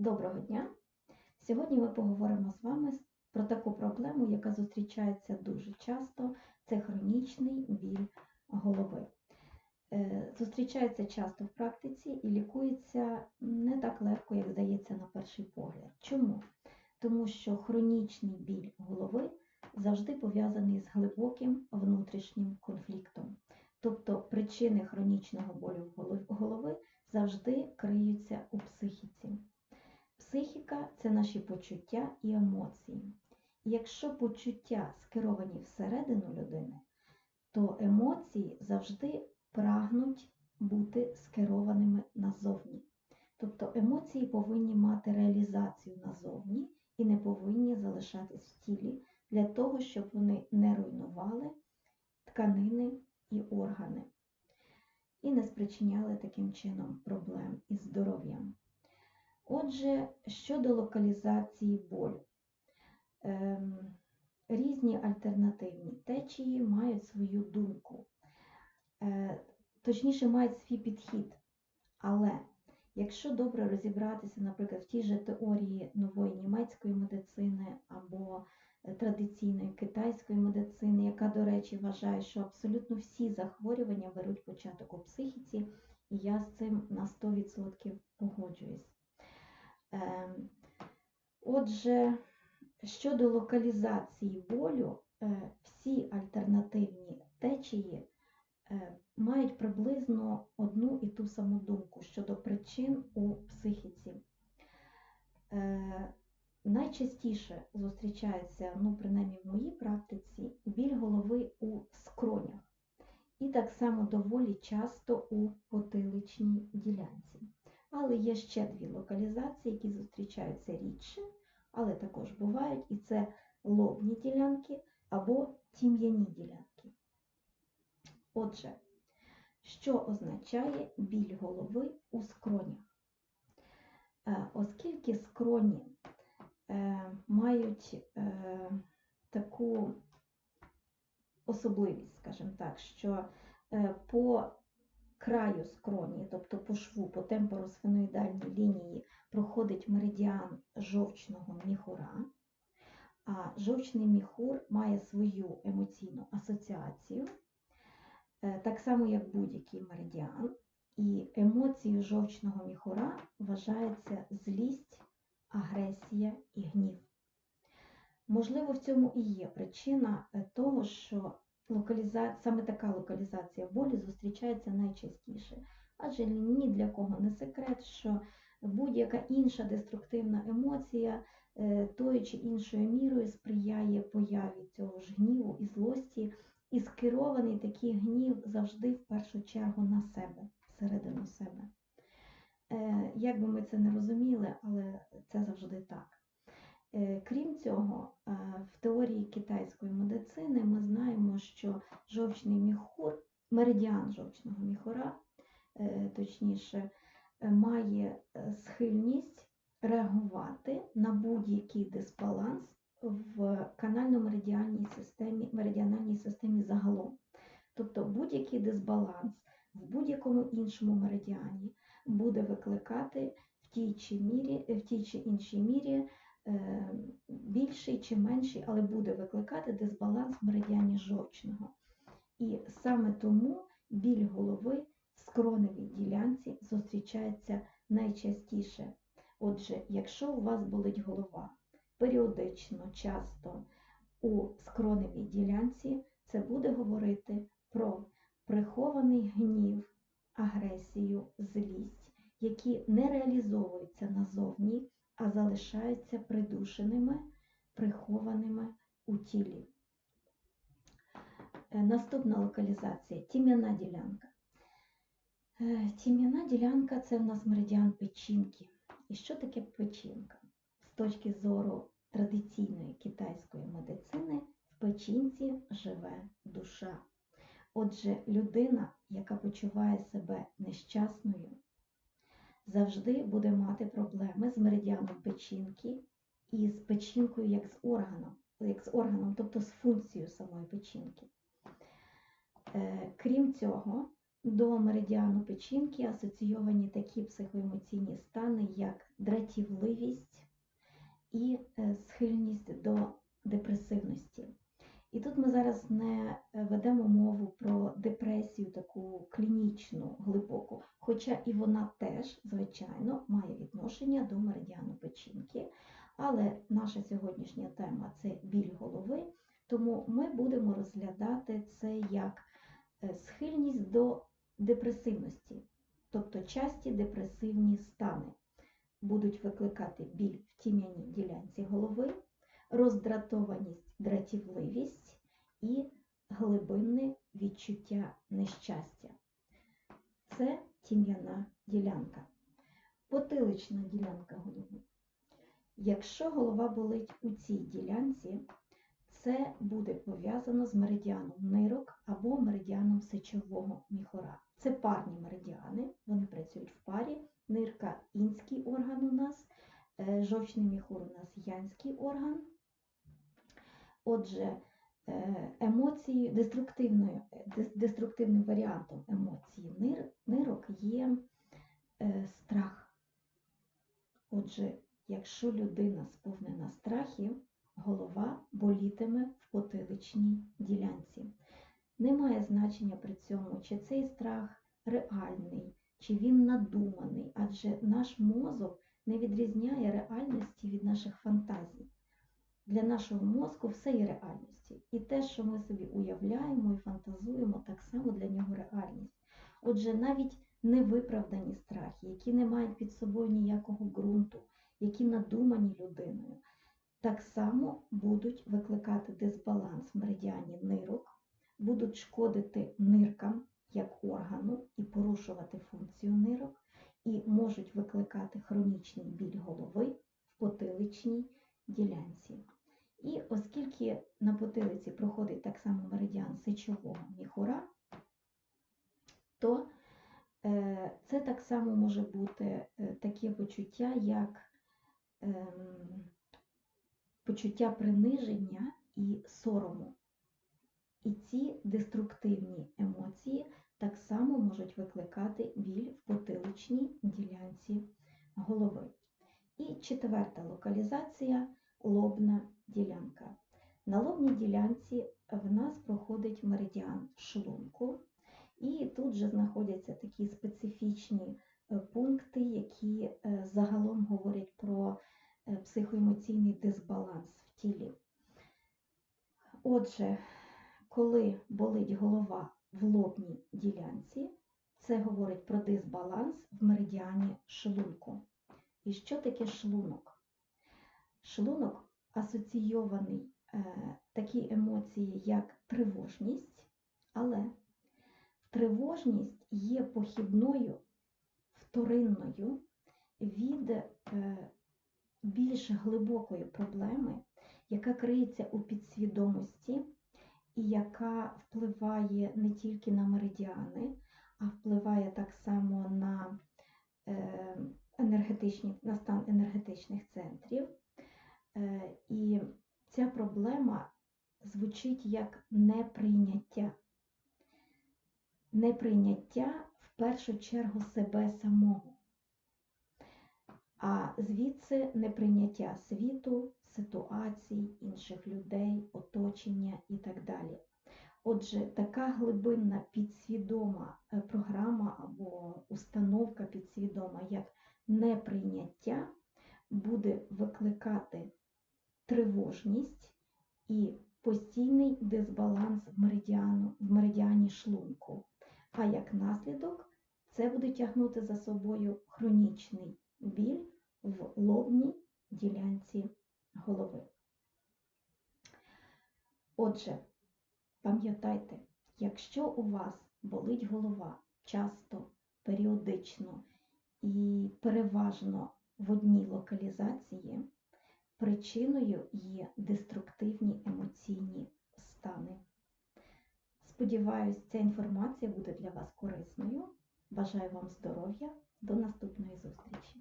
Доброго дня! Сьогодні ми поговоримо з вами про таку проблему, яка зустрічається дуже часто це хронічний біль голови. Е, Зустрічається часто в практиці і лікується не так легко, як здається на перший погляд. Чому? Тому що хронічний біль голови завжди пов'язаний з глибоким внутрішнім конфліктом. Тобто причини хронічного болю голови завжди криються у психіці. Психіка це наші почуття і емоції. І якщо почуття скеровані всередину людини, то емоції завжди прагнуть бути скерованими назовні. Тобто емоції повинні мати реалізацію назовні і не повинні залишатись в тілі для того, щоб вони не руйнували тканини і органи і не спричиняли таким чином проблем із здоров'ям. Отже, щодо локалізації болю, Ем, різні альтернативні течії мають свою думку, Е, точніше, мають свій підхід. Але якщо добре розібратися, наприклад, в тій же теорії нової німецької медицини або е, традиційної китайської медицини, яка, до речі, вважає, що абсолютно всі захворювання беруть початок у психіці, і я з цим на 100% погоджуюсь. Ем, Отже, щодо локалізації болю, е, всі альтернативні течії е, мають приблизно одну і ту саму думку щодо причин у психіці. Е, Найчастіше зустрічається, ну, принаймні в моїй практиці, біль голови у скронях. І так само доволі часто у потиличній ділянці. Але є ще дві локалізації, які зустрічаються рідше, але також бувають, і це лобні ділянки або тім'яні ділянки. Отже, що означає біль голови у скронях? Е, Оскільки скроні е, мають е, таку особливість, скажімо так, що по краю скроні, тобто по шву, по темпоросфеноїдальній лінії проходить меридіан жовчного міхура, а жовчний міхур має свою емоційну асоціацію, е, так само як будь-який меридіан, і емоцією жовчного міхура вважається злість, агресія і гнів. Можливо, в цьому і є причина е, того, що локаліза... саме така локалізація болі зустрічається найчастіше. Адже ні для кого не секрет, що будь-яка інша деструктивна емоція е, тою чи іншою мірою сприяє появі цього ж гніву і злості, і скерований такий гнів завжди в першу чергу на себе, всередину себе. Е, Як би ми це не розуміли, але це завжди так. Е, Крім цього, в теорії китайської медицини ми знаємо, що жовчний міхур, меридіан жовчного міхура, е, точніше, е, має е, схильність реагувати на будь-який дисбаланс в канально-меридіальній системі, меридіональній системі загалом. Тобто будь-який дисбаланс в будь-якому іншому меридіані буде викликати в тій чи, мірі, в тій чи іншій мірі більший чи менший, але буде викликати дисбаланс в меридіані жовчного. І саме тому біль голови в скроневій ділянці зустрічається найчастіше. Отже, якщо у вас болить голова періодично, часто у скроневій ділянці, це буде говорити про прихований гнів, агресію, злість, які не реалізовуються назовні, а залишаються придушеними, прихованими у тілі. Е, Наступна локалізація тім'яна ділянка. Е, Тім'яна ділянка це в нас меридіан печінки. І що таке печінка? З точки зору традиційної китайської медицини, в печінці живе душа. Отже, людина, яка почуває себе нещасною, завжди буде мати проблеми з меридіаном печінки і з печінкою як з органом, як з органом, тобто з функцією самої печінки. Е, Крім цього, До меридіану печінки асоційовані такі психоемоційні стани, як дратівливість і е, схильність до депресивності. І тут ми зараз не е, ведемо мову про депресію, таку клінічну, глибоку, хоча і вона теж, звичайно, має відношення до меридіану печінки. Але наша сьогоднішня тема це біль голови, тому ми будемо розглядати це як е, схильність до депресивності, тобто часті депресивні стани. Будуть викликати біль в тім'яній ділянці голови, роздратованість, дратівливість і глибинне відчуття нещастя. Це тім'яна ділянка. Потилична ділянка голови. Якщо голова болить у цій ділянці, це буде пов'язано з меридіаном нирок або меридіаном сечового міхора. Це парні меридіани, вони працюють в парі. Нирка інський орган у нас, е, жовчний міхур у нас янський орган. Отже, е, емоції деструктивною, деструктивним варіантом емоції нирок є е, страх. Отже, якщо людина сповнена страхів, голова болітиме в потиличній ділянці. Немає значення при цьому, чи цей страх реальний, чи він надуманий, адже наш мозок не відрізняє реальності від наших фантазій. Для нашого мозку все є реальністю. І те, що ми собі уявляємо і фантазуємо, так само для нього реальність. Отже, навіть невиправдані страхи, які не мають під собою ніякого ґрунту, які надумані людиною, так само будуть викликати дисбаланс в меридіані нирок, будуть шкодити ниркам як органу і порушувати функцію нирок, і можуть викликати хронічний біль голови в потиличній ділянці. І оскільки на потилиці проходить так само меридіан сечового міхура, то е, це так само може бути е, таке почуття, як ем, почуття приниження і сорому. І ці деструктивні емоції так само можуть викликати біль в потиличній ділянці голови. І четверта локалізація лобна ділянка. На лобній ділянці в нас проходить меридіан шлунку, і тут же знаходяться такі специфічні е, пункти, які е, загалом говорять про е, психоемоційний дисбаланс в тілі. Отже, коли болить голова в лобній ділянці, це говорить про дисбаланс в меридіані шлунку. І що таке шлунок? Шлунок асоційований е, такі емоції, як тривожність, але тривожність є похідною, вторинною від е, більш глибокої проблеми, яка криється у підсвідомості і яка впливає не тільки на меридіани, а впливає так само на е, енергетичні, на стан енергетичних центрів. Е, І ця проблема звучить як неприйняття. Неприйняття в першу чергу себе самого, а звідси неприйняття світу, ситуацій, інших людей, оточення і так далі. Отже, така глибинна підсвідома е, програма або установка підсвідома, як неприйняття, буде викликати тривожність і постійний дисбаланс меридіану, в меридіані шлунку. А як наслідок, це буде тягнути за собою хронічний біль в лобній ділянці голови. Отже, пам'ятайте, якщо у вас болить голова часто, періодично і переважно в одній локалізації, причиною є деструктивні емоційні стани. Сподіваюсь, ця інформація буде для вас корисною. Бажаю вам здоров'я. До наступної зустрічі!